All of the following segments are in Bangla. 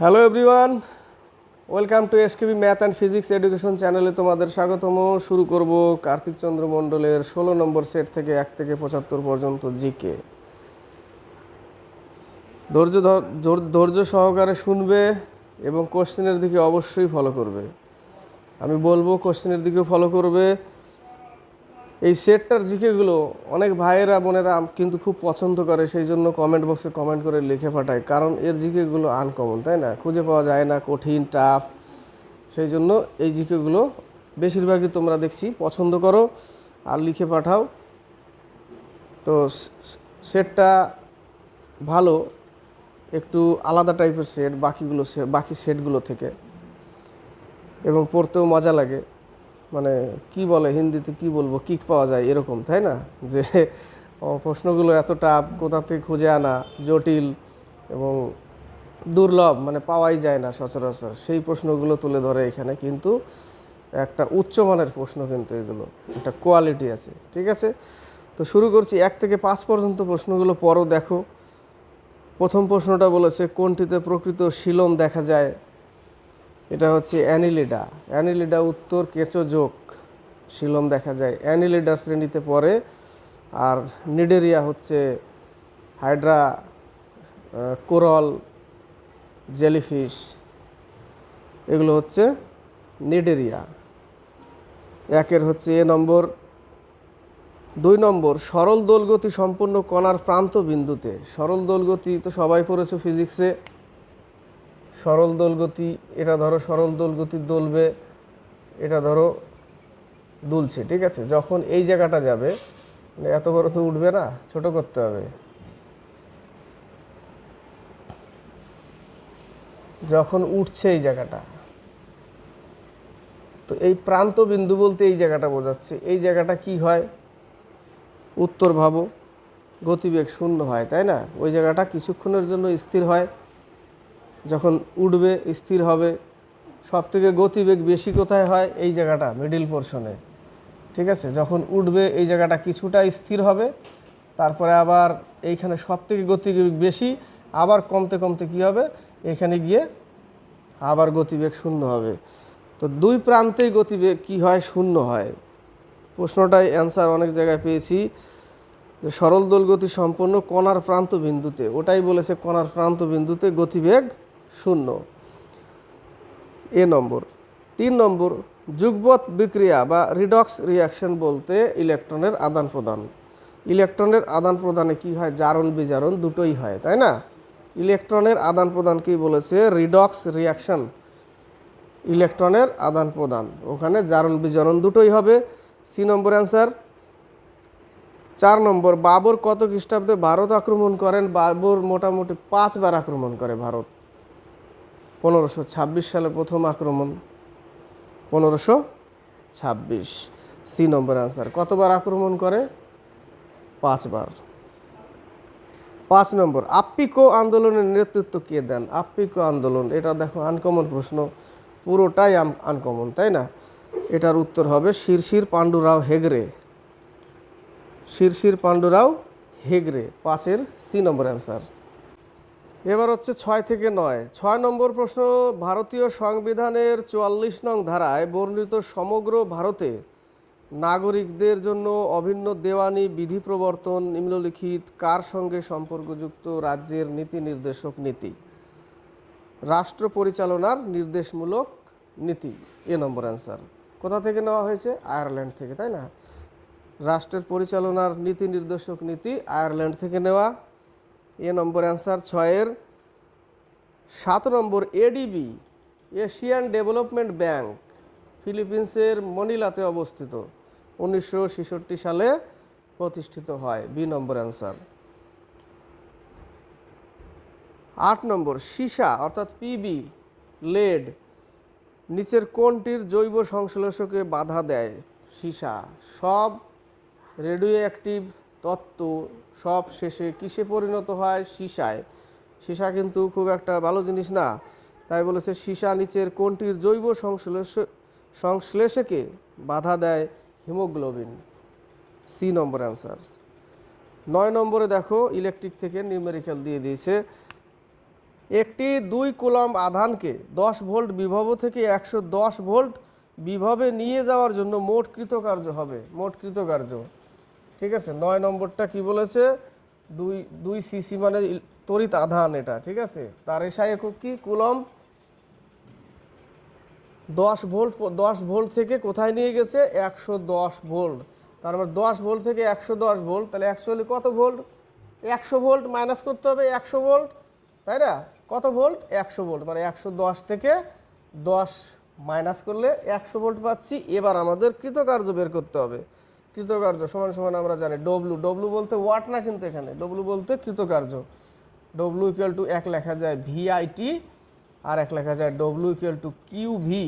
Hello everyone welcome to SKB math and physics education চ্যানেলে তোমাদের স্বাগতম। শুরু করব কার্তিক চন্দ্র মণ্ডলের ষোলো নম্বর সেট থেকে এক থেকে পঁচাত্তর পর্যন্ত জিকে। ধৈর্য ধৈর্য সহকারে শুনবে এবং কোশ্চেনের দিকে অবশ্যই ফলো করবে। আমি বলব কোশ্চেনের দিকেও ফলো করবে। এই সেটটার জিকেগুলো অনেক ভাইয়েরা, বোনেরা কিন্তু খুব পছন্দ করে, সেই জন্য কমেন্ট বক্সে কমেন্ট করে লিখে পাঠায়। কারণ এর জিকেগুলো আনকমন তাই না? খুঁজে পাওয়া যায় না, কঠিন টাফ সেই জন্য এই জিকেগুলো বেশিরভাগই তোমরা দেখছি পছন্দ করো আর লিখে পাঠাও। তো সেটটা ভালো, একটু আলাদা টাইপের সেট বাকিগুলো বাকি সেটগুলো থেকে। এবং পড়তেও মজা লাগে। মানে কি বলে হিন্দিতে, কি বলব কিক পাওয়া যায় এরকম, তাই না? যে প্রশ্নগুলো এত টাফ কোথা থেকে খুঁজে আনা জটিল এবং দুর্লভ মানে পাওয়াই যায় না সচরাচর। সেই প্রশ্নগুলো তুলে ধরে এখানে, কিন্তু একটা উচ্চমানের প্রশ্ন কিন্তু এগুলো, একটা কোয়ালিটি আছে, ঠিক আছে? তো শুরু করছি, এক থেকে পাঁচ পর্যন্ত প্রশ্নগুলো পরও দেখো। প্রথম প্রশ্নটা বলেছে, কোনটিতে প্রকৃত শিলম দেখা যায়? এটা হচ্ছে অ্যানিলিডা। অ্যানিলিডা উত্তর কেঁচো যোগ শিলম দেখা যায়। অ্যানিলিডা শ্রেণীতে পড়ে আর নিডেরিয়া হচ্ছে হাইড্রা কোরল, জেলিফিশ, এগুলো হচ্ছে নিডেরিয়া। একের হচ্ছে এ নম্বর। দুই নম্বর, সরল দোলগতি সম্পূর্ণ কণার প্রান্ত বিন্দুতে সরল দোলগতি তো সবাই পড়েছে ফিজিক্সে। সরল দোলগতি এটা ধরো সরল দোলগতি দোলবে, এটা ধরো দুলছে, ঠিক আছে? যখন এই জায়গাটা যাবে মানে এত বড় তো উঠবে না, ছোট করতে হবে। যখন উঠছে এই জায়গাটা, তো এই প্রান্ত বিন্দু বলতে এই জায়গাটা বোঝাচ্ছে। এই জায়গাটা কি হয়? উত্তর ভাবো, গতিবেগ শূন্য হয়, তাই না? ওই জায়গাটা কিছুক্ষণের জন্য স্থির হয়। যখন উঠবে, স্থির হবে সব থেকে গতিবেগ বেশি কোথায় হয়? এই জায়গাটা মিডিল পোর্শনে ঠিক আছে? যখন উঠবে, এই জায়গাটা কিছুটা স্থির হবে, তারপরে আবার এইখানে সব থেকে গতিবেগ বেশি, আবার কমতে কমতে কি হবে? এখানে গিয়ে আবার গতিবেগ শূন্য হবে। তো দুই প্রান্তেই গতিবেগ কি হয়? শূন্য হয়। প্রশ্নটাই অ্যান্সার অনেক জায়গায় পেয়েছি। যে সরল দোলগতি সম্পন্ন কণার প্রান্ত বিন্দুতে ওটাই বলেছে কণার প্রান্ত বিন্দুতে গতিবেগ শূন্য। এ নম্বর। তিন নম্বর, যুগপৎ বিক্রিয়া বা রিডক্স রিয়াকশন বলতে ইলেকট্রনের আদান প্রদান। ইলেকট্রনের আদান প্রদানে কি হয়? জারণ, বিজারণ দুটোই হয়, তাই না? ইলেকট্রনের আদান প্রদান কি বলেছে? রিডক্স রিয়াকশন ইলেকট্রনের আদান প্রদান। ওখানে জারণ, বিজারণ দুটোই হবে। সি নম্বর অ্যান্সার চার নম্বর, বাবর কত খ্রিস্টাব্দে ভারত আক্রমণ করেন? বাবর মোটামুটি পাঁচবার আক্রমণ করে ভারত। পনেরোশো ছাব্বিশ সালে প্রথম আক্রমণ। পনেরোশো ছাব্বিশ। C number answer. কতবার আক্রমণ করে? পাঁচবার। পাঁচ নম্বর আপ্পিকো আন্দোলনের নেতৃত্ব কে দেন? আপ্পিকো আন্দোলন, এটা দেখো আনকমন প্রশ্ন। পুরোটাই আনকমন তাই না? এটার উত্তর হবে শিরশির পাণ্ডুরাও হেগড়ে। শিরশির পাণ্ডুরাও হেগড়ে। পাঁচের সি নম্বর অ্যান্সার এবার হচ্ছে ছয় থেকে নয়। ছয় নম্বর প্রশ্ন, ভারতীয় সংবিধানের চুয়াল্লিশ নং ধারায় বর্ণিত সমগ্র ভারতে নাগরিকদের জন্য অভিন্ন দেওয়ানি বিধি প্রবর্তন নিম্নলিখিত কার সঙ্গে সম্পর্কযুক্ত রাজ্যের নীতি নির্দেশক নীতি? রাষ্ট্র পরিচালনার নির্দেশমূলক নীতি, এ নম্বর অ্যান্সার কোথা থেকে নেওয়া হয়েছে? আয়ারল্যান্ড থেকে, তাই না? রাষ্ট্রের পরিচালনার নীতি নির্দেশক নীতি, আয়ারল্যান্ড থেকে নেওয়া। এ নম্বর অ্যান্সার ছয়ের। সাত number ADB Asian development bank, ফিলিপিন্সের মনিলাতে অবস্থিত। উনিশশো ছেষট্টি সালে প্রতিষ্ঠিত হয়, বি নম্বর অ্যান্সার। আট নম্বর, সীসা, অর্থাৎ পিবি লেড, নিচের কোনটির জৈব সংশ্লেষকে বাধা দেয় সীসা। সব রেডিও অ্যাক্টিভ তত্ত্ব সব শেষে কিসে পরিণত হয়? সীসায়। সীসা কিন্তু খুব একটা ভালো জিনিস না। তাই বলেছে, সীসা নিচের কোনটির জৈব সংশ্লেষ, সংশ্লেষকে বাধা দেয়? হিমোগ্লোবিন। C number answer. নয় নম্বরে দেখো, ইলেকট্রিক থেকে নিউমেরিক্যাল দিয়ে দিয়েছে, একটি দুই কুলম্ব আধানকে দশ ভোল্ট বিভব থেকে একশো দশ ভোল্ট বিভবে নিয়ে যাওয়ার জন্য মোট কৃতকার্য হবে। মোট কৃতকার্য। ঠিক আছে? নয় নম্বরটা কি বলেছে? দুই দুই সিসি মানে তড়িৎ আধান এটা, ঠিক আছে? তার এসআই একক কি? কুলম্ব। দশ ভোল্ট দশ ভোল্ট থেকে কোথায় নিয়ে গেছে? একশো দশ ভোল্ট। তার মানে দশ ভোল্ট থেকে একশো দশ ভোল্ট, তাহলে অ্যাকচুয়ালি কত ভোল্ট? একশো ভোল্ট মাইনাস করতে হবে একশো ভোল্ট, তাই না? কত ভোল্ট? একশো ভোল্ট। মানে একশো দশ থেকে দশ মাইনাস করলে একশো ভোল্ট পাচ্ছি। এবার আমাদের কৃতকার্য বের করতে হবে। কৃতকার্য, সমান সমান আমরা জানি ডব্লু ডব্লু বলতে ওয়াট না কিন্তু এখানে? ডব্লু বলতে কৃতকার্য। ডব্লু ইকুয়াল টু এক লেখা যায় ভিআইটি আর এক লেখা যায় W equal to Q V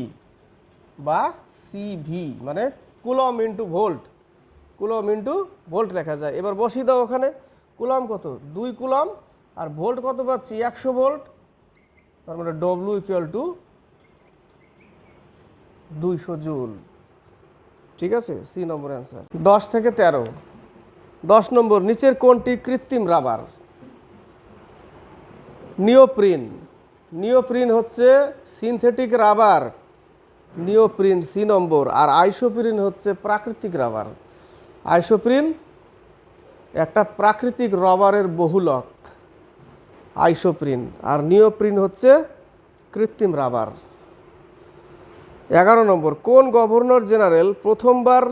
বা সিভি মানে coulomb into volt coulomb into volt লেখা যায়। এবার বসিয়ে দাও ওখানে। কুলম কত? দুই কুলম আর ভোল্ট কত পাচ্ছি? একশো ভোল্ট তার মানে ডব্লু ইকুয়াল টু দুইশো জুল। ঠিক আছে? সি নম্বর অ্যান্সার দশ থেকে তেরো। দশ নম্বর, নিচের কোনটি কৃত্রিম রাবার? নিওপ্রিন। নিওপ্রিন হচ্ছে synthetic rubber. Neoprene C number. আর আইসোপ্রিন হচ্ছে প্রাকৃতিক রাবার। আইসোপ্রিন, একটা প্রাকৃতিক রবারের বহুলক আইসোপ্রিন। আর নিওপ্রিন হচ্ছে কৃত্রিম রাবার। এগারো নম্বর, কোন গভর্নর জেনারেল প্রথমবার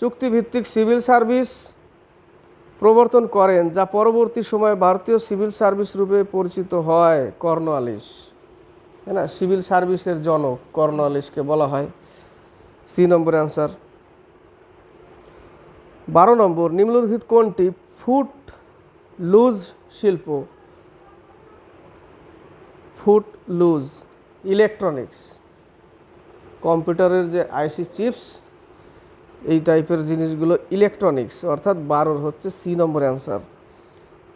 চুক্তিভিত্তিক সিভিল সার্ভিস প্রবর্তন করেন, যা পরবর্তী সময়ে ভারতীয় সিভিল সার্ভিস রূপে পরিচিত হয়? কর্নওয়ালিস তাই না? সিভিল সার্ভিসের জনক কর্নওয়ালিসকে বলা হয়। C number answer. বারো নম্বর, নিম্নলিখিত কোনটি ফুট লুজ শিল্প? Footloose, electronics. কম্পিউটারের যে আইসি চিপস, এই টাইপের জিনিসগুলো ইলেকট্রনিক্স অর্থাৎ বারোর হচ্ছে সি নম্বর অ্যান্সার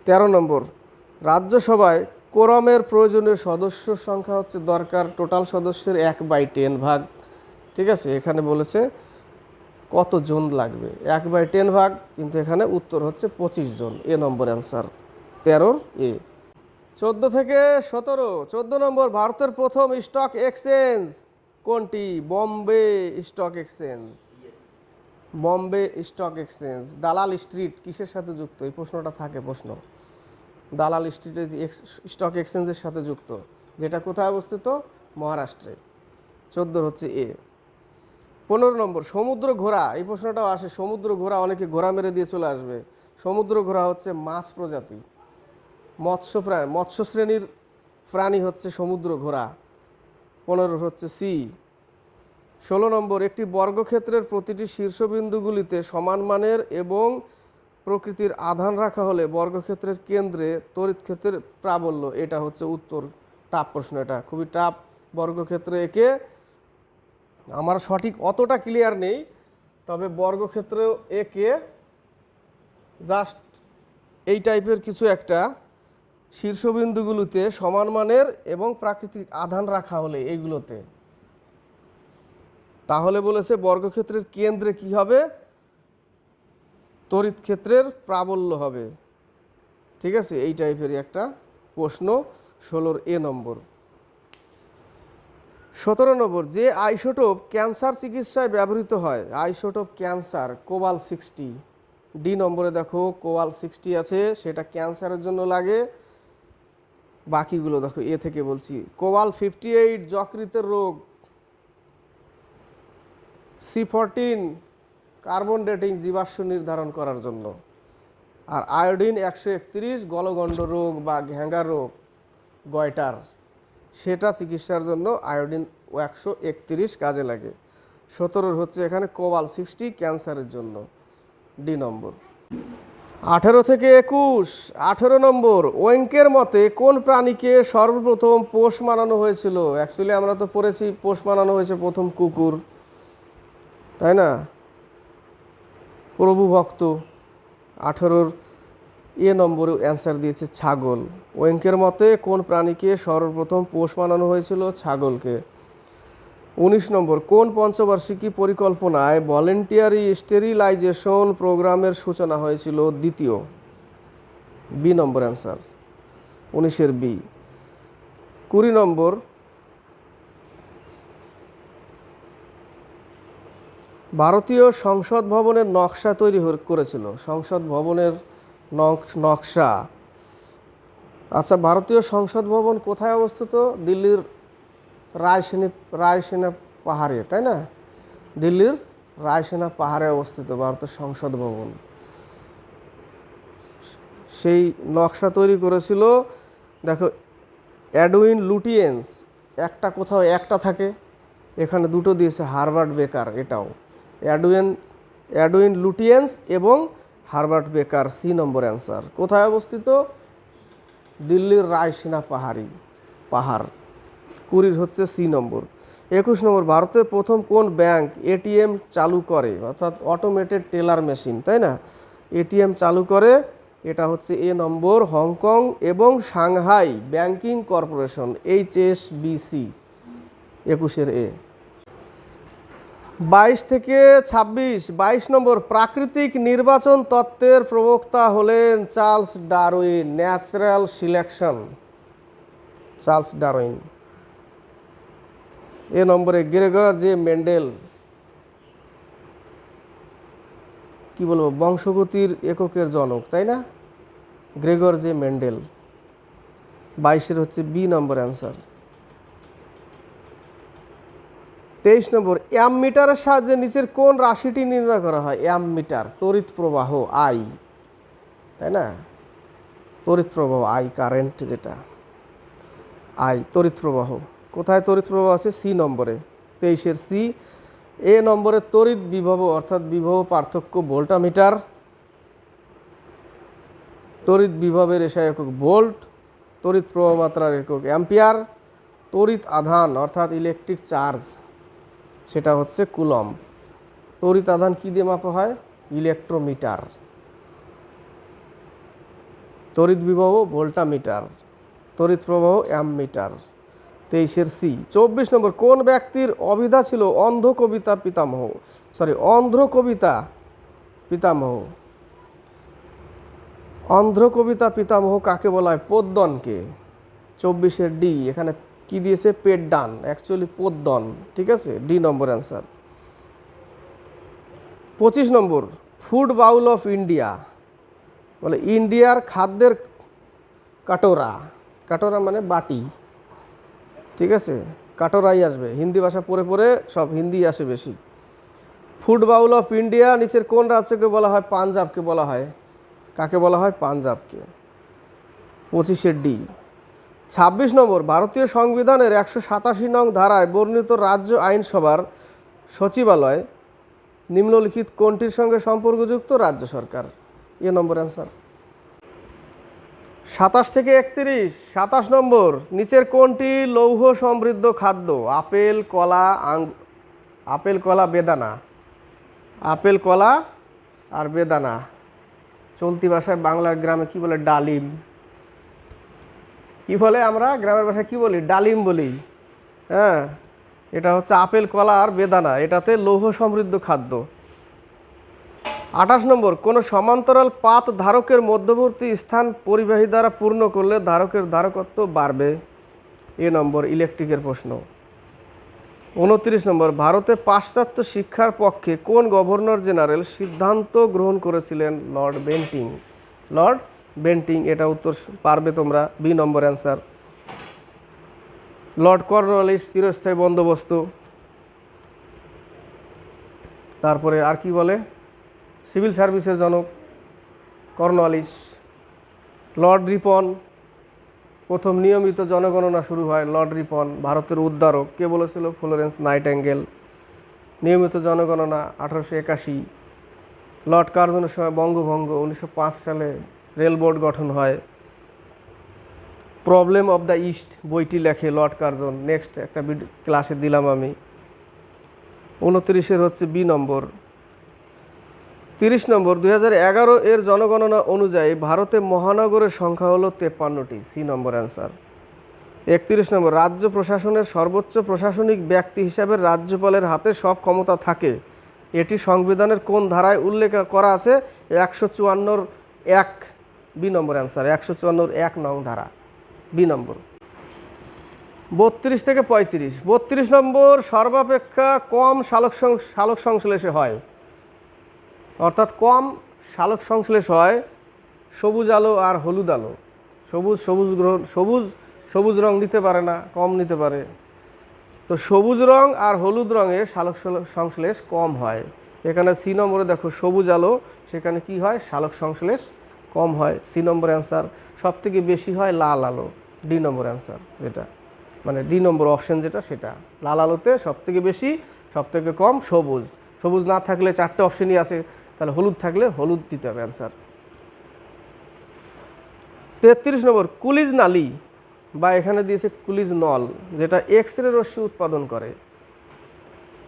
তেরো নম্বর, রাজ্যসভায় কোরমের প্রয়োজনীয় সদস্য সংখ্যা হচ্ছে দরকার টোটাল সদস্যের এক বাই টেন ভাগ। ঠিক আছে, এখানে বলেছে কত জন লাগবে? এক বাই টেন ভাগ, কিন্তু এখানে উত্তর হচ্ছে পঁচিশ জন, এ নম্বর অ্যান্সার তেরোর এ। চোদ্দ থেকে সতেরো, চোদ্দ নম্বর, ভারতের প্রথম স্টক এক্সচেঞ্জ কোনটি? Bombay stock exchange. Bombay stock exchange. Dalal street, কিসের সাথে যুক্ত? এই প্রশ্নটা থাকে প্রশ্ন। দালাল স্ট্রিট স্টক এক্সচেঞ্জের সাথে যুক্ত, যেটা কোথায় অবস্থিত? মহারাষ্ট্রে। চোদ্দোর হচ্ছে এ। পনেরো নম্বর, সমুদ্র ঘোড়া। এই প্রশ্নটাও আসে, সমুদ্র ঘোড়া অনেকে ঘোড়া মেরে দিয়ে চলে আসবে। সমুদ্র ঘোড়া হচ্ছে মাছ প্রজাতি। মৎস্য প্রাণী মৎস্য শ্রেণির প্রাণী হচ্ছে সমুদ্র ঘোড়া। পনেরো হচ্ছে সি। ষোলো নম্বর, একটি বর্গক্ষেত্রের প্রতিটি শীর্ষবিন্দুগুলিতে সমান মানের এবং প্রকৃতির আধান রাখা হলে বর্গক্ষেত্রের কেন্দ্রে তড়িৎ ক্ষেত্রের প্রাবল্য, এটা হচ্ছে উত্তর। টাপ প্রশ্ন এটা, খুবই টাপ বর্গক্ষেত্রে একে। আমার সঠিক অতটা ক্লিয়ার নেই, তবে বর্গক্ষেত্র একে, জাস্ট এই টাইপের কিছু একটা। শীর্ষবিন্দুগুলোতে সমান মানের এবং প্রাকৃতিক আধান রাখা হলে এইগুলোতে। তাহলে বলেছে বর্গক্ষেত্রের কেন্দ্রে কি হবে? তড়িৎ ক্ষেত্রের প্রাবল্য হবে। ঠিক আছে? এই টাইপেরই একটা প্রশ্ন ষোলোর এ নম্বর। সতেরো নম্বর, যে আইসোটোপ ক্যান্সার চিকিৎসায় ব্যবহৃত হয়, isotope cancer, cobalt sixty. D number দেখো, কোবাল সিক্সটি আছে, সেটা ক্যান্সারের জন্য লাগে। বাকিগুলো দেখো, এ থেকে বলছি। কোবাল ফিফটি এইট যকৃতের রোগ। সি ফোরটিন কার্বন ডেটিং জীবাশ্ম নির্ধারণ করার জন্য। আর আয়োডিন একশো একত্রিশ, গলগণ্ড রোগ বা ঘ্যাঙ্গা রোগ গয়টার সেটা চিকিৎসার জন্য আয়োডিন একশো একত্রিশ কাজে লাগে। সতেরোর হচ্ছে এখানে কোবাল সিক্সটি ক্যান্সারের জন্য। ডি নম্বর আঠেরো থেকে একুশ, আঠেরো নম্বর, ওয়েঙ্কের মতে কোন প্রাণীকে সর্বপ্রথম পোষ মানানো হয়েছিল? অ্যাকচুয়ালি আমরা তো পড়েছি, পোষ মানানো হয়েছে প্রথম কুকুর। তাই না? প্রভু ভক্ত, আঠেরোর এ নম্বরে অ্যান্সার দিয়েছে ছাগল। ওয়েঙ্কের মতে কোন প্রাণীকে সর্বপ্রথম পোষ মানানো হয়েছিল? ছাগলকে। উনিশ নম্বর, কোন পঞ্চবার্ষিকী পরিকল্পনায় ভলেন্টিয়ারি স্টেরিলাইজেশন প্রোগ্রামের সূচনা হয়েছিল দ্বিতীয়? বি নম্বর অ্যান্সার, উনিশের বি। কুড়ি নম্বর, ভারতীয় সংসদ ভবনের নকশা তৈরি করেছিল। সংসদ ভবনের নক- নকশা। আচ্ছা ভারতীয় সংসদ ভবন কোথায় অবস্থিত? দিল্লির রায়সেনী, রায়সেনা পাহাড়ে, তাই না? দিল্লির রায়সেনা পাহাড়ে অবস্থিত ভারতের সংসদ ভবন। সেই নকশা তৈরি করেছিল, দেখো অ্যাডউইন লুটিয়েন্স। একটা কোথাও একটা থাকে, এখানে দুটো দিয়েছে হারবার্ট বেকার, এটাও। অ্যাডউইন অ্যাডউইন লুটিয়েন্স এবং Herbert Baker, C number answer. কোথায় অবস্থিত? দিল্লির রায়সেনা পাহাড়ি, পাহাড়। কুড়ির হচ্ছে সি নম্বর। একুশ নম্বর, ভারতের প্রথম কোন ব্যাংক এটিএম চালু করে? অর্থাৎ অটোমেটেড টেলার মেশিন তাই না? এটিএম চালু করে, এটা হচ্ছে এ নম্বর, হংকং এবং Shanghai banking corporation, H S BC একুশের এ। বাইশ থেকে ছাব্বিশ, বাইশ নম্বর, প্রাকৃতিক নির্বাচন তত্ত্বের প্রবক্তা হলেন Charles Darwin, natural selection, Charles Darwin. A নম্বরে গ্রেগর জে মেন্ডেল। কি বলব, বংশগতির এককের জনক, তাই না? Gregor J Mendel. বাইশের হচ্ছে বি নম্বর অ্যান্সার। তেইশ নম্বর অ্যাম মিটারের সাহায্যে নিচের কোন রাশিটি নির্ণয় করা হয়? অ্যাম মিটার তড়িৎ প্রবাহ, আই। তাই না? তড়িৎ প্রবাহ, আই, কারেন্ট যেটা। আই, তড়িৎ প্রবাহ। কোথায় তড়িৎ প্রবাহ আছে? সি নম্বরে। তেইশের সি, এ নম্বরে তড়িৎ বিভব, অর্থাৎ বিভব পার্থক্য ভোল্টামিটার। তড়িৎ বিভবের এসা একক ভোল্ট, তড়িৎ প্রবাহ মাত্রার একক অ্যাম্পিয়ার, তড়িৎ আধান, অর্থাৎ ইলেকট্রিক চার্জ, সেটা হচ্ছে কুলম তড়িৎ আধান কী দিয়ে মাপা হয়? ইলেকট্রোমিটার। তড়িৎ বিভব ভোল্টামিটার, তড়িৎ প্রবাহ অ্যামমিটার তেইশের সি। চব্বিশ নম্বর, কোন ব্যক্তির অবিধা ছিল অন্ধ কবিতা পিতামহ? সরি অন্ধ্র কবিতা পিতামহ। অন্ধ্র কবিতা পিতামহ কাকে বলা হয়? পদ্মনকে চব্বিশের ডি, এখানে কি দিয়েছে? পেট ডান অ্যাকচুয়ালি পদ্মন ঠিক আছে? ডি নম্বর অ্যান্সার পঁচিশ number, food bowl of India. বলে, ইন্ডিয়ার খাদ্যের কাটোরা। কাটোরা মানে বাটি। ঠিক আছে? কাটোরাই আসবে। হিন্দি ভাষা পড়ে পড়ে সব হিন্দি আসে বেশি। ফুড বাউল অফ ইন্ডিয়া নিচের কোন রাজ্যকে বলা হয়? পাঞ্জাবকে বলা হয়। কাকে বলা হয়? পাঞ্জাবকে। পঁচিশের ডি। ছাব্বিশ নম্বর, ভারতীয় সংবিধানের একশো সাতাশি নং ধারায় বর্ণিত রাজ্য আইনসভার সচিবালয় নিম্নলিখিত কোনটির সঙ্গে সম্পর্কযুক্ত? রাজ্য সরকার। এ নম্বর অ্যান্সার। সাতাশ থেকে একত্রিশ, সাতাশ নম্বর, নিচের কোনটি লৌহ সমৃদ্ধ খাদ্য, আপেল, কলা আপেল, কলা, বেদানা। আপেল, কলা আর বেদানা। চলতি ভাষায় বাংলার গ্রামে কি বলে ডালিম? কি বলে আমরা? গ্রামের ভাষায় কি বলি? ডালিম বলি। হ্যাঁ এটা হচ্ছে আপেল, কলা আর বেদানা। এটাতে লৌহ সমৃদ্ধ খাদ্য। আঠাশ নম্বর, কোনো সমান্তরাল পাত ধারকের মধ্যবর্তী স্থান পরিবাহী দ্বারা পূর্ণ করলে ধারকের ধারকত্ব বাড়বে? এ নম্বর, ইলেকট্রিকের প্রশ্ন। উনত্রিশ নম্বর, ভারতে পাশ্চাত্য শিক্ষার পক্ষে কোন গভর্নর জেনারেল সিদ্ধান্ত গ্রহণ করেছিলেন? Lord Bentinck. লর্ড বেন্টিং, এটা উত্তর পারবে তোমরা, B number answer. Lord Cornwallis চিরস্থায়ী বন্দোবস্ত। তারপরে আর কি বলে? সিভিল সার্ভিসের জনক কর্নওয়ালিস লর্ড রিপন, প্রথম নিয়মিত জনগণনা শুরু হয় লর্ড রিপন, ভারতের উদ্ধারক। কে বলেছিল? ফ্লোরেন্স নাইট অ্যাঙ্গেল নিয়মিত জনগণনা আঠারোশো একাশি। লর্ড কার্জনের সময় বঙ্গভঙ্গ, উনিশশো পাঁচ সালে রেল বোর্ড গঠন হয়। প্রবলেম অফ দ্য ইস্ট বইটি লেখে লর্ড কার্জন। নেক্সট একটা ক্লাসে দিলাম আমি। উনত্রিশের হচ্ছে বি নম্বর। তিরিশ নম্বর, দুই এর জনগণনা অনুযায়ী ভারতে মহানগরের সংখ্যা হলো তেপ্পান্নটি, সি নম্বর অ্যান্সার। একত্রিশ নম্বর, রাজ্য প্রশাসনের সর্বোচ্চ প্রশাসনিক ব্যক্তি হিসাবে রাজ্যপালের হাতে সব ক্ষমতা থাকে। এটি সংবিধানের কোন ধারায় উল্লেখ করা আছে? একশো চুয়ান্নর এক, বি নম্বর অ্যান্সার, একশো চুয়ান্নর এক নং ধারা, বি নম্বর। বত্রিশ থেকে পঁয়ত্রিশ, বত্রিশ নম্বর সর্বাপেক্ষা কম সালোক সালোক সংশ্লেষে হয়। অর্থাৎ কম সালোক সংশ্লেষ হয় সবুজ আলো আর হলুদ আলো। সবুজ সবুজ গ্রহণ সবুজ সবুজ রং নিতে পারে না, কম নিতে পারে। তো সবুজ রং আর হলুদ রঙে শালক সংশ্লেষ কম হয়। এখানে সি নম্বরে দেখো সবুজ আলো, সেখানে কি হয়? শালক সংশ্লেষ কম হয়। সি নম্বর অ্যান্সার সব থেকে বেশি হয় লাল আলো। ডি নম্বর অ্যান্সার যেটা। মানে ডি নম্বর অপশন যেটা, সেটা। লাল আলোতে সব থেকে বেশি সব থেকে কম সবুজ। সবুজ না থাকলে চারটে অপশনই আছে। তাহলে হলুদ থাকলে হলুদ দিতে হবে অ্যান্সার তেত্রিশ নম্বর, কুলিজ নালি বা এখানে দিয়েছে কুলিজ নল, যেটা এক্স রে রশ্মি উৎপাদন করে।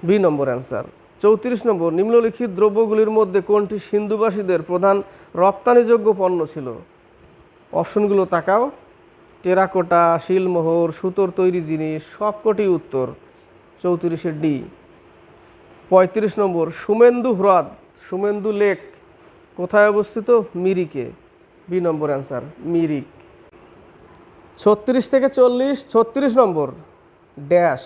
বি নম্বর অ্যান্সার চৌত্রিশ নম্বর, নিম্নলিখিত দ্রব্যগুলির মধ্যে কোনটি সিন্ধুবাসীদের প্রধান রপ্তানিযোগ্য পণ্য ছিল? অপশনগুলো তাকাও। টেরাকোটা, শিলমোহর, সুতোর তৈরি জিনিস, সবকটি উত্তর চৌত্রিশের ডি। পঁয়ত্রিশ নম্বর, সুমেন্দু হ্রদ সুমেন্দু লেক, কোথায় অবস্থিত? মিরিকে। B number answer, Mirik. ছত্রিশ থেকে চল্লিশ, ছত্রিশ নম্বর, ড্যাশ।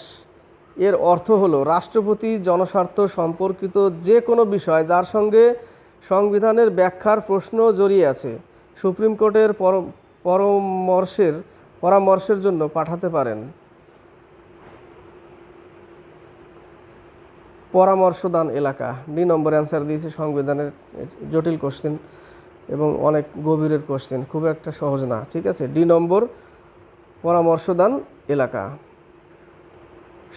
এর অর্থ হলো রাষ্ট্রপতি জনস্বার্থ সম্পর্কিত যে কোনো বিষয় যার সঙ্গে সংবিধানের ব্যাখ্যার প্রশ্ন জড়িয়ে আছে, সুপ্রিম কোর্টের পর- পরামর্শের পরামর্শের জন্য পাঠাতে পারেন। পরামর্শদান এলাকা। ডি নম্বর অ্যান্সার দিয়েছে সংবিধানের জটিল কোশ্চেন এবং অনেক গভীরের কোশ্চেন খুব একটা সহজ না, ঠিক আছে? ডি নম্বর, পরামর্শদান এলাকা।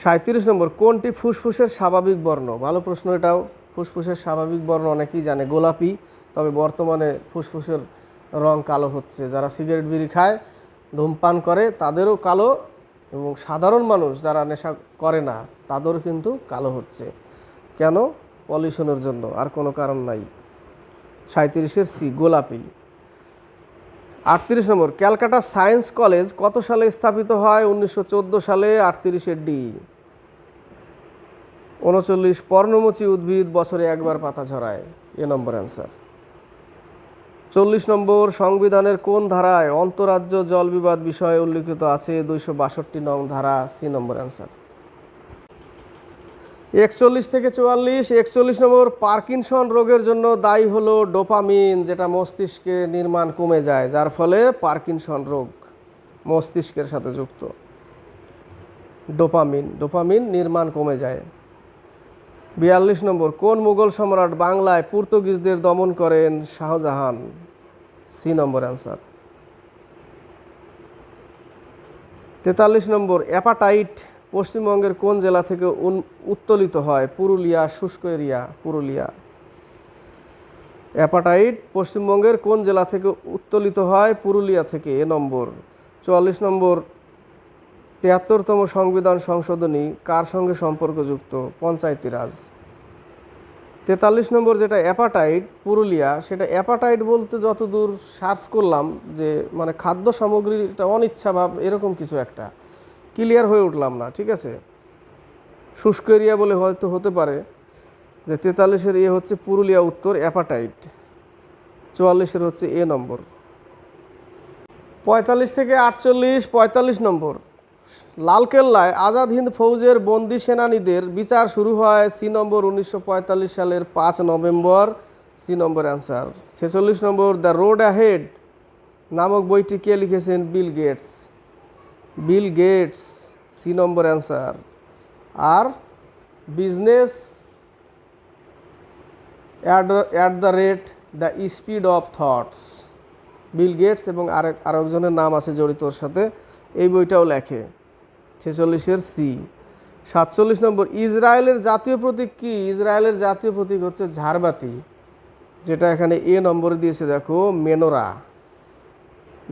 সাঁত্রিশ নম্বর, কোনটি ফুসফুসের স্বাভাবিক বর্ণ? ভালো প্রশ্ন এটাও। ফুসফুসের স্বাভাবিক বর্ণ অনেকেই জানে, গোলাপি, তবে বর্তমানে ফুসফুসের রং কালো হচ্ছে। যারা সিগারেট বিড়ি খায়, ধূমপান করে, তাদেরও কালো এবং সাধারণ মানুষ যারা নেশা করে না, তাদেরও কিন্তু কালো হচ্ছে। কেন? পলিউশনের জন্য। আর কোনো কারণ নাই। সাঁত্রিশের সি, গোলাপি। আটত্রিশ নম্বর, ক্যালকাটা সায়েন্স কলেজ কত সালে স্থাপিত হয়? উনিশশো চোদ্দ সালে আটত্রিশের ডি। উনচল্লিশ, পর্ণমোচী উদ্ভিদ বছরে একবার পাতা ঝরায় এ নম্বর অ্যান্সার। চল্লিশ নম্বর, সংবিধানের কোন ধারায় অন্তরাজ্য জল বিবাদ বিষয়ে উল্লিখিত আছে? দুইশো বাষট্টি নং ধারা, সি নম্বর অ্যান্সার। একচল্লিশ থেকে চুয়াল্লিশ, একচল্লিশ নম্বর পার্কিনসন রোগের জন্য দায়ী হলো ডোপামিন, যেটা মস্তিষ্কে নির্মাণ কমে যায়, যার ফলে পার্কিনসন রোগ মস্তিষ্কের সাথে যুক্ত। ডোপামিন ডোপামিন নির্মাণ কমে যায়। বিয়াল্লিশ নম্বর, কোন মুঘল সম্রাট বাংলায় পর্তুগিজদের দমন করেন শাহজাহান? C number answer. তেতাল্লিশ নম্বর, অ্যাপাটাইট পশ্চিমবঙ্গের কোন জেলা থেকে উত্তোলিত হয়? পুরুলিয়া, শুষ্ক এরিয়া, পুরুলিয়া। অ্যাপাটাইট, পশ্চিমবঙ্গের কোন জেলা থেকে উত্তোলিত হয়? পুরুলিয়া থেকে, এ নম্বর। চুয়াল্লিশ নম্বর তেহাত্তরতম সংবিধান সংশোধনী কার সঙ্গে সম্পর্কযুক্ত? পঞ্চায়েতি রাজ তেতাল্লিশ নম্বর যেটা অ্যাপাটাইট, পুরুলিয়া, সেটা অ্যাপাটাইট বলতে যতদূর সার্চ করলাম যে মানে খাদ্য সামগ্রীটা অনিচ্ছা ভাব এরকম কিছু একটা। ক্লিয়ার হয়ে উঠলাম না, ঠিক আছে? শুষ্ক এরিয়া বলে হয়তো হতে পারে যে তেতাল্লিশের এ হচ্ছে পুরুলিয়া উত্তর, অ্যাপাটাইট। চুয়াল্লিশের হচ্ছে এ নম্বর। পঁয়তাল্লিশ থেকে আটচল্লিশ, পঁয়তাল্লিশ নম্বর। লালকেল্লায় আজাদ হিন্দ ফৌজের বন্দি সেনানীদের বিচার শুরু হয় সি নম্বর উনিশশো পঁয়তাল্লিশ সালের পাঁচ নভেম্বর। C number answer. ছেচল্লিশ নম্বর দ্য রোড অ্যাহেড নামক বইটি কে লিখেছেন Bill Gates? Bill Gates C number answer R business at the rate the speed of thoughts Bill Gates এবং আরেক আরেকজনের নাম আছে জড়িত ওর সাথে, এই বইটাও লেখে। ছেচল্লিশের সি সাতচল্লিশ নম্বর, ইসরায়েলের জাতীয় প্রতীক কি? ইসরায়েলের জাতীয় প্রতীক হচ্ছে ঝাড়বাতি, যেটা এখানে এ নম্বরে দিয়েছে, দেখো, মেনোরা।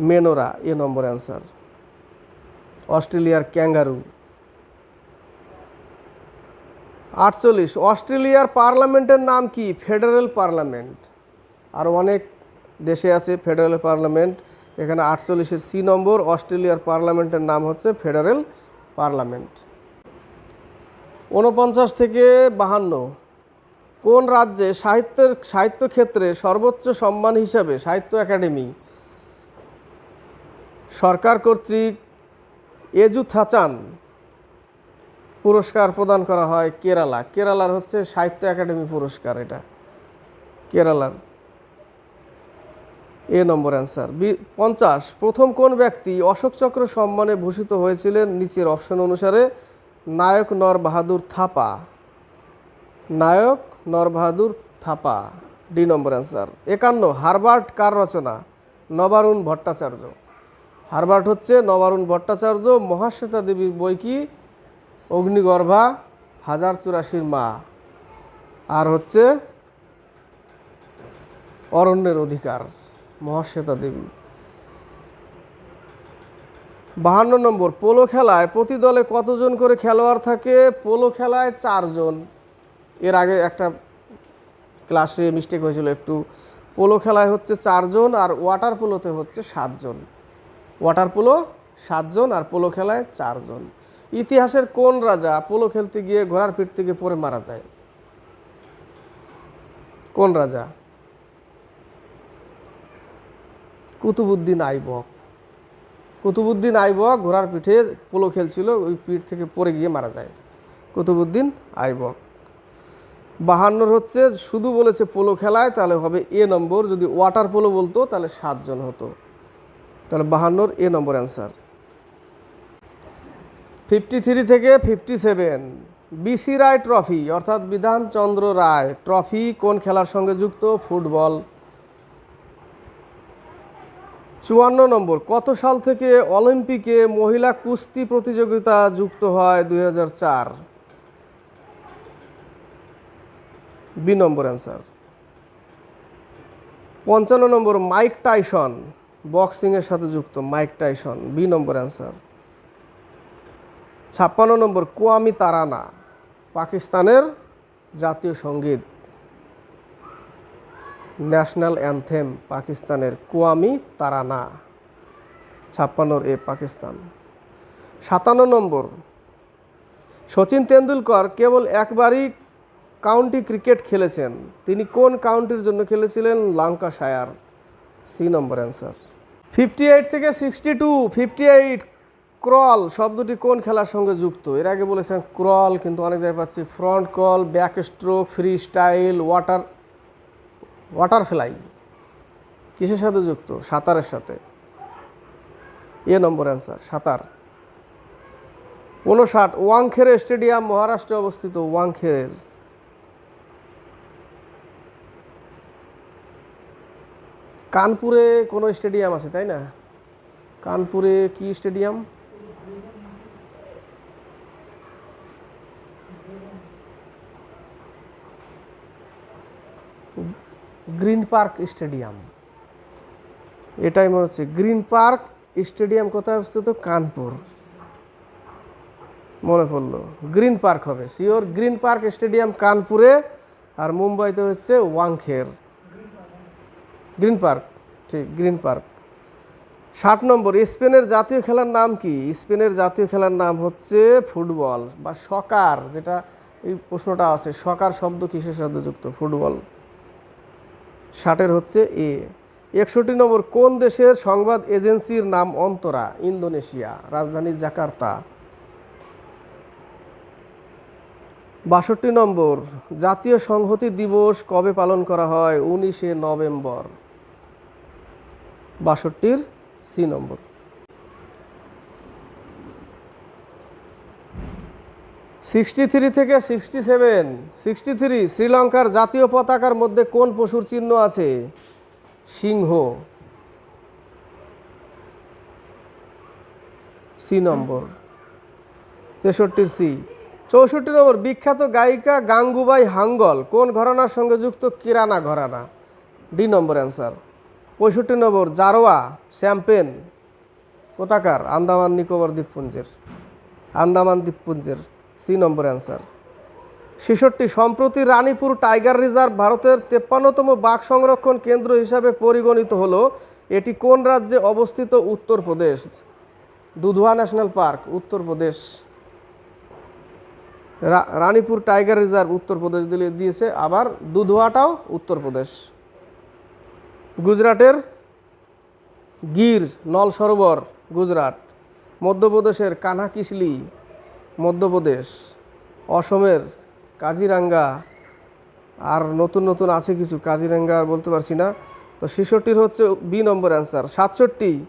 মেনোরা এ নম্বর অ্যান্সার অস্ট্রেলিয়ার ক্যাঙ্গারু। আটচল্লিশ, অস্ট্রেলিয়ার পার্লামেন্টের নাম কি? Federal parliament. আর অনেক দেশে আছে ফেডারেল পার্লামেন্ট। এখানে আটচল্লিশের সি নম্বর, অস্ট্রেলিয়ার পার্লামেন্টের নাম হচ্ছে ফেডারেল পার্লামেন্ট। ঊনপঞ্চাশ থেকে বাহান্ন। কোন রাজ্যে সাহিত্যের সাহিত্য ক্ষেত্রে সর্বোচ্চ সম্মান হিসাবে সাহিত্য একাডেমি? সরকার কর্তৃক এজু থাচান পুরস্কার প্রদান করা হয় কেরালা। কেরালার হচ্ছে সাহিত্য একাডেমি পুরস্কার এটা। কেরালার। এ নম্বর অ্যান্সার। বি, পঞ্চাশ, প্রথম কোন ব্যক্তি অশোক চক্র সম্মানে ভূষিত হয়েছিলেন? নিচের অপশন অনুসারে নায়ক নর Bahadur Thapa. Naik Nar Bahadur Thapa. D number answer. একান্ন, হারবার্ট কার রচনা? নবারুণ ভট্টাচার্য। হারবার্ট হচ্ছে নবারুণ ভট্টাচার্য, মহাশ্বেতা দেবীর বই কি? অগ্নিগর্ভা, হাজার চুরাশির মা। আর হচ্ছে অরণ্যের অধিকার, মহাশ্বেতা দেবী। বাহান্ন নম্বর, পোলো খেলায় প্রতি দলে কতজন করে খেলোয়াড় থাকে? পোলো খেলায় চারজন। এর আগে একটা ক্লাসে মিস্টেক হয়েছিল একটু। পোলো খেলায় হচ্ছে চারজন আর ওয়াটার পোলোতে হচ্ছে সাতজন। ওয়াটার পোলো সাতজন আর পোলো খেলায় চারজন। ইতিহাসের কোন রাজা পোলো খেলতে গিয়ে ঘোড়ার পিঠ থেকে পড়ে মারা যায়? কোন রাজা? কুতুবুদ্দিন আইবক। কুতুবুদ্দিন আইবক ঘোড়ার পিঠে পোলো খেলছিল, ওই পিঠ থেকে পড়ে গিয়ে মারা যায়। কুতুবুদ্দিন আইবক। বাহান্নর হচ্ছে, শুধু বলেছে পোলো খেলায়, তাহলে হবে এ নম্বর। যদি ওয়াটার পোলো বলতো, তাহলে সাতজন হতো। তাহলে বাহান্নর A number answer. Fifty three থেকে fifty seven BC Roy trophy অর্থাৎ বিধানচন্দ্র রায় ট্রফি কোন খেলার সঙ্গে যুক্ত? ফুটবল। চুয়ান্ন নম্বর, কত সাল থেকে অলিম্পিকে মহিলা কুস্তি প্রতিযোগিতা যুক্ত হয় দুই চার? B number answer. পঞ্চান্ন নম্বর, মাইক টাইসন বক্সিংয়ের সাথে যুক্ত Mike Tyson, B number answer. ছাপ্পান্ন নম্বর, কোয়ামি তারানা, পাকিস্তানের জাতীয় সংগীত। ন্যাশনাল অ্যানথেম, পাকিস্তানের কোয়ামি তারানা। ছাপ্পান্নর এ পাকিস্তান। সাতান্ন নম্বর, সচিন তেন্ডুলকর কেবল একবারই কাউন্টি ক্রিকেট খেলেছেন। তিনি কোন কাউন্টির জন্য খেলেছিলেন? Lancashire. C number answer. Fifty eight থেকে sixty two fifty eight crawl শব্দটি কোন খেলার সঙ্গে যুক্ত? এর আগে বলেছেন ক্রল কিন্তু অনেক জায়গায় পাচ্ছি front crawl backstroke freestyle water water fly কিসের সাথে যুক্ত? সাঁতারের সাথে। এ নম্বর অ্যান্সার সাঁতার। উনষাট ওয়াংখের স্টেডিয়াম, মহারাষ্ট্রে অবস্থিত ওয়াংখের কানপুরে কোনো স্টেডিয়াম আছে, তাই না? কানপুরে কি স্টেডিয়াম? Green park stadium. এটাই মনে হচ্ছে। গ্রিন পার্ক স্টেডিয়াম কোথায় অবস্থিত? কানপুর। মনে পড়ল। গ্রিন পার্ক হবে। শিওর গ্রিন পার্ক স্টেডিয়াম কানপুরে, আর মুম্বাইতে হচ্ছে ওয়াংখের। গ্রিন পার্ক, ঠিক, গ্রিন পার্ক। ষাট নম্বর, স্পেনের জাতীয় খেলার নাম কি? স্পেনের জাতীয় খেলার নাম হচ্ছে ফুটবল বা সকার, যেটা এই প্রশ্নটা আছে। সকার শব্দ কিসের সাথে যুক্ত? ফুটবল। ষাটের হচ্ছে এ। একষট্টি নম্বর, কোন দেশের সংবাদ এজেন্সির নাম অন্তরা? ইন্দোনেশিয়া, রাজধানী জাকার্তা। বাষট্টি নম্বর, জাতীয় সংহতি দিবস কবে পালন করা হয়? উনিশে নভেম্বর। বাষট্টির সি নম্বর। সিক্সটি থ্রি থেকে সিক্সটি সেভেন সিক্সটি থ্রি শ্রীলঙ্কার জাতীয় পতাকার মধ্যে কোন পশুর চিহ্ন আছে? সিংহ। সি নম্বর। তেষট্টির সি। চৌষট্টি নম্বর, বিখ্যাত গায়িকা গাঙ্গুবাই হাঙ্গল, কোন ঘরানার সঙ্গে যুক্ত কিরানা ঘরানা? ডি নম্বর অ্যান্সার। পঁয়ষট্টি নম্বর, জারোয়া, শ্যাম্পেন, কোথাকার? আন্দামান নিকোবর দ্বীপপুঞ্জের। আন্দামান দ্বীপপুঞ্জের সি নম্বর অ্যান্সার। ছেষট্টি, সম্প্রতি রানীপুর টাইগার রিজার্ভ ভারতের তেপ্পান্নতম বাঘ সংরক্ষণ কেন্দ্র হিসাবে পরিগণিত হলো। এটি কোন রাজ্যে অবস্থিত? Uttar Pradesh Dudhwa national park Uttar Pradesh Ranipur tiger reserve Uttar Pradesh দিলে দিয়েছে, আবার দুধুয়াটাও উত্তরপ্রদেশ গুজরাটের গির নল সরোবর, গুজরাট। মধ্যপ্রদেশের কানা কিসলি মধ্যপ্রদেশ। অসমের কাজিরাঙ্গা। আর নতুন নতুন আছে কিছু, কাজিরাঙ্গা আর বলতে পারছি না। তো ছেষট্টির হচ্ছে বি নম্বর অ্যান্সার। সাতষট্টি।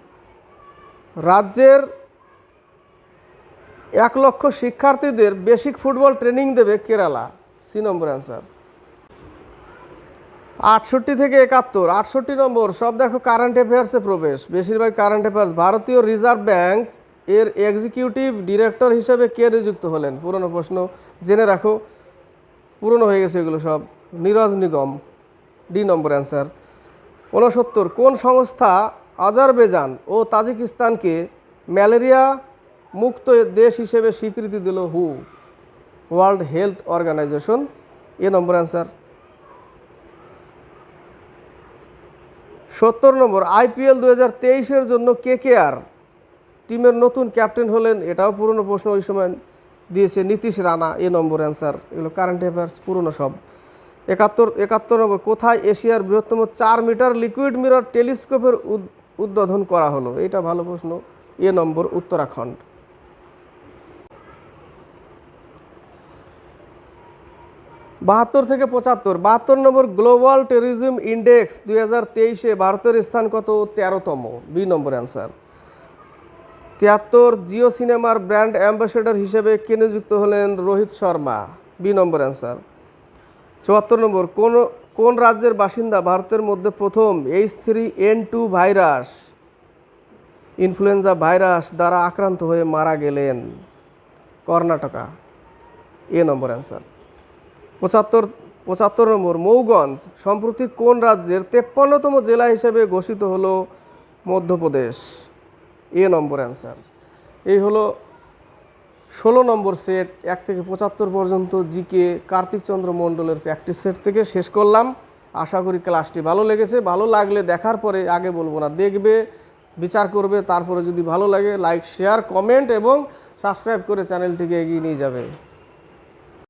রাজ্যের এক লক্ষ শিক্ষার্থীদের বেসিক ফুটবল ট্রেনিং দেবে কেরালা। C number answer. আটষট্টি থেকে একাত্তর, আটষট্টি নম্বর, সব দেখো কারেন্ট অ্যাফেয়ার্সে প্রবেশ। বেশিরভাগ কারেন্ট অ্যাফেয়ার্স ভারতীয় রিজার্ভ ব্যাংক এর এক্সিকিউটিভ ডিরেক্টর হিসেবে কে নিযুক্ত হলেন? পুরনো প্রশ্ন, জেনে রাখো। পুরনো হয়ে গেছে এগুলো সব। নীরজ নিগম ডি নম্বর অ্যান্সার ঊনসত্তর, কোন সংস্থা আজারবেজান ও তাজিকিস্তানকে ম্যালেরিয়া মুক্ত দেশ হিসেবে স্বীকৃতি দিল হু world health organization A number answer সত্তর নম্বর আইপিএল দু হাজার তেইশের জন্য কে কে আর টিমের নতুন ক্যাপ্টেন হলেন, এটাও পুরনো প্রশ্ন ওই সময় দিয়েছে Nitish Rana, A number answer এগুলো কারেন্ট অ্যাফেয়ার্স পুরনো সব। একাত্তর একাত্তর নম্বর, কোথায় এশিয়ার বৃহত্তম চার মিটার লিকুইড মিরর টেলিস্কোপের উদ- উদ্বোধন করা হলো? এটা ভালো প্রশ্ন, এ নম্বর উত্তরাখণ্ড। বাহাত্তর থেকে পঁচাত্তর, বাহাত্তর নম্বর গ্লোবাল ট্যুরিজম ইন্ডেক্স দুই হাজার তেইশে ভারতের স্থান কত? তেরোতম বি নম্বর অ্যান্সার তিয়াত্তর, জিও সিনেমার ব্র্যান্ড অ্যাম্বাসেডর হিসেবে কে নিযুক্ত হলেন? রোহিত শর্মা বি নম্বর অ্যান্সার চুয়াত্তর নম্বর, কোন কোন রাজ্যের বাসিন্দা ভারতের মধ্যে প্রথম H three N two virus, influenza virus দ্বারা আক্রান্ত হয়ে মারা গেলেন? কর্ণাটকা, এ নম্বর অ্যান্সার পঁচাত্তর পঁচাত্তর নম্বর, মৌগঞ্জ, সম্প্রতি কোন রাজ্যের তেপ্পান্নতম জেলা হিসেবে ঘোষিত হলো মধ্যপ্রদেশ? এ নম্বর অ্যান্সার। এই হলো ষোলো নম্বর সেট, এক থেকে পঁচাত্তর পর্যন্ত জিকে কার্তিক চন্দ্র মণ্ডলের প্র্যাকটিস সেট থেকে শেষ করলাম। আশা করি ক্লাসটি ভালো লেগেছে। ভালো লাগলে দেখার পরে আগে বলব না, দেখবে, বিচার করবে, তারপরে যদি ভালো লাগে লাইক, শেয়ার, কমেন্ট এবং সাবস্ক্রাইব করে চ্যানেলটিকে এগিয়ে নিয়ে যাবে।